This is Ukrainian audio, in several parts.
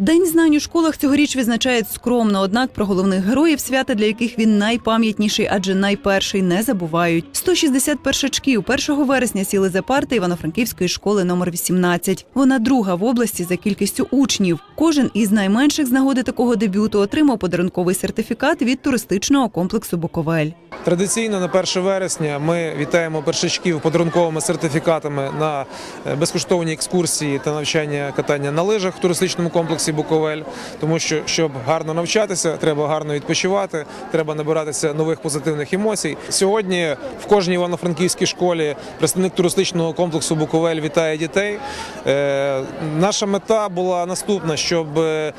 День знань у школах цьогоріч відзначають скромно, однак про головних героїв свята, для яких він найпам'ятніший, адже найперший не забувають. 160 першачків 1 вересня сіли за парти Івано-Франківської школи номер 18. Вона друга в області за кількістю учнів. Кожен із найменших з нагоди такого дебюту отримав подарунковий сертифікат від туристичного комплексу Буковель. Традиційно на 1 вересня ми вітаємо першачків подарунковими сертифікатами на е, безкоштовні екскурсії та навчання катання на лижах в туристичному комплексі Буковель. Тому що щоб гарно навчатися, треба гарно відпочивати, треба набиратися нових позитивних емоцій. Сьогодні в кожній івано-франківській школі представник туристичного комплексу Буковель вітає дітей. Е, Наша мета була наступна, щоб е,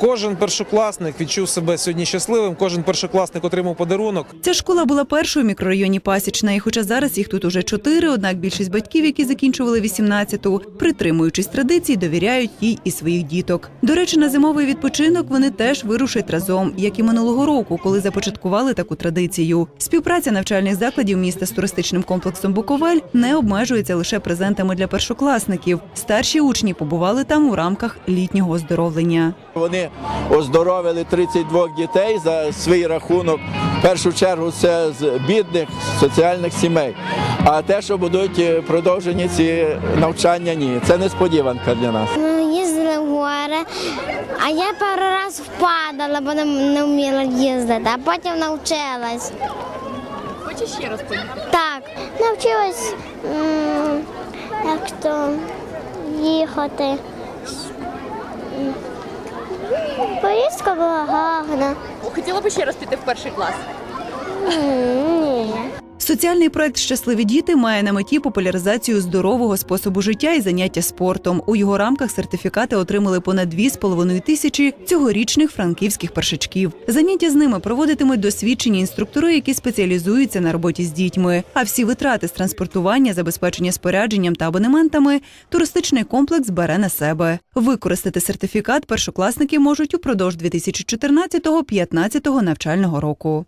Кожен першокласник відчув себе сьогодні щасливим. Кожен першокласник отримав подарунок. Ця школа була першою в мікрорайоні Пасічна, і хоча зараз їх тут уже чотири, однак більшість батьків, які закінчували 18-ту, притримуючись традицій, довіряють їй і своїх діток. До речі, на зимовий відпочинок вони теж вирушать разом, як і минулого року, коли започаткували таку традицію. Співпраця навчальних закладів міста з туристичним комплексом Буковель не обмежується лише презентами для першокласників. Старші учні побували там у рамках літнього оздоровлення. Вони оздоровили 32 дітей за свій рахунок. В першу чергу це з бідних соціальних сімей. А те, що будуть е, продовжені ці навчання, ні. Це несподіванка для нас. Ми їздили в гори, а я пару раз впадала, бо не, не вміла їздити, а потім навчилась. Хочеш ще раз поїхати? Так, навчилась як то їхати. Поїздка була гарна. Хотіла б ще раз піти в перший клас. Ні. Соціальний проект Щасливі діти має на меті популяризацію здорового способу життя і заняття спортом. У його рамках сертифікати отримали понад 2,5 тисячі цьогорічних франківських першачків. Заняття з ними проводитимуть досвідчені інструктори, які спеціалізуються на роботі з дітьми. А всі витрати з транспортування, забезпечення спорядженням та абонементами туристичний комплекс бере на себе. Використати сертифікат першокласники можуть упродовж 2014-2015 навчального року.